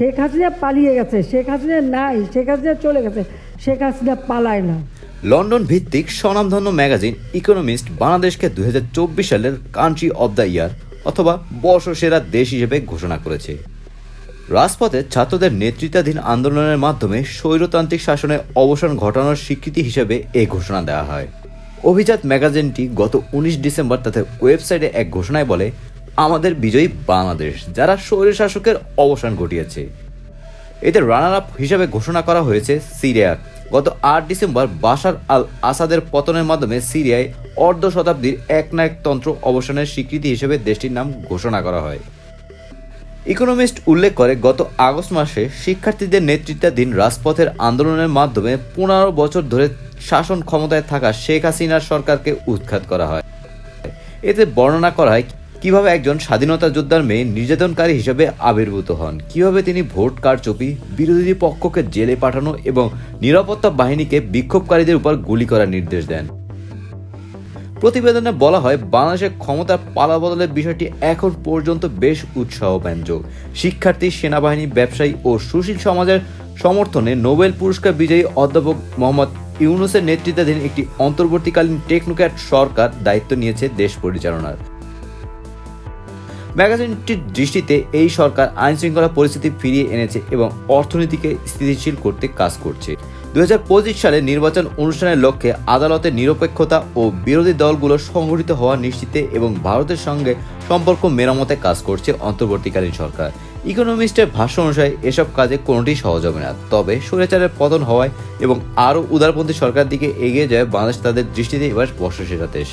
শেখ হাসিনা পালিয়ে গেছে, শেখ হাসিনা নাই, শেখ হাসিনা চলে গেছে, শেখ হাসিনা পালায় না। লন্ডন ভিত্তিক স্বনামধন্য ম্যাগাজিন ইকোনমিস্ট বাংলাদেশকে দুই সালের কান্ট্রি অব দ্য ইয়ার অথবা বর্ষসেরা দেশ হিসেবে ঘোষণা করেছে। রাজপথে ছাত্রদের নেতৃত্বাধীন আন্দোলনের মাধ্যমে স্বৈরতান্ত্রিক শাসনের অবসান ঘটানোর স্বীকৃতি হিসেবে এ ঘোষণা দেওয়া হয়। অভিজাত ম্যাগাজিনটি গত উনিশ ডিসেম্বর তাদের ওয়েবসাইটে এক ঘোষণায় বলে আমাদের বিজয়ী বাংলাদেশ, যারা স্বৈরশাসকের অবসান ঘটিয়েছে। এতে রানার আপ হিসাবে ঘোষণা করা হয়েছে সিরিয়া গত আট ডিসেম্বর বাশার আল আসাদের পতনের মাধ্যমে সিরিয়ায় অর্ধ শতাব্দীর একনায়কতন্ত্র অবসানের স্বীকৃতি হিসেবে দেশটির নাম ঘোষণা করা হয়। ইকোনমিস্ট উল্লেখ করে, গত আগস্ট মাসে শিক্ষার্থীদের নেতৃত্বাধীন রাজপথের আন্দোলনের মাধ্যমে পনেরো বছর ধরে শাসন ক্ষমতায় থাকা শেখ হাসিনার সরকারকে উৎখাত করা হয়। এতে বর্ণনা করা হয় কীভাবে একজন স্বাধীনতা যোদ্ধার মেয়ে নির্যাতনকারী হিসেবে আবির্ভূত হন? কীভাবে তিনি ভোট কারচুপি, বিরোধী পক্ষকে জেলে পাঠানো এবং নিরাপত্তা বাহিনীকে বিক্ষোভকারীদের উপর গুলি করার নির্দেশ দেন? প্রতিবেদনে বলা হয় বাংলাদেশের ক্ষমতার পালাবদলের বিষয়টি এখন পর্যন্ত বেশ উৎসাহব্যঞ্জক। শিক্ষার্থী, সেনাবাহিনী, ব্যবসায়ী ও সুশীল সমাজের সমর্থনে নোবেল পুরস্কার বিজয়ী অধ্যাপক মোহাম্মদ ইউনুসের নেতৃত্বাধীন একটি অন্তর্বর্তীকালীন টেকনোক্র্যাট সরকার দায়িত্ব নিয়েছে দেশ পরিচালনার। ম্যাগাজিনটির দৃষ্টিতে এই সরকার আইন শৃঙ্খলা পরিস্থিতি ফিরিয়ে এনেছে এবং অর্থনীতিকে স্থিতিশীল করতে কাজ করছে। দুই সালে নির্বাচন অনুষ্ঠানের লক্ষ্যে আদালতের নিরপেক্ষতা ও বিরোধী দলগুলো সংগঠিত হওয়া নিশ্চিতে এবং ভারতের সঙ্গে সম্পর্ক মেরামতে কাজ করছে অন্তর্বর্তীকালীন সরকার। ইকোনমিস্টের ভাষ্য অনুসারে এসব কাজে কোনোটি সহজ হবে না, তবে স্বৈরাচারের পতন হওয়ায় এবং আরও উদারপন্থী সরকার দিকে এগিয়ে যায় বাংলাদেশ তাদের দৃষ্টিতে এবার বর্ষসেরা দেশ।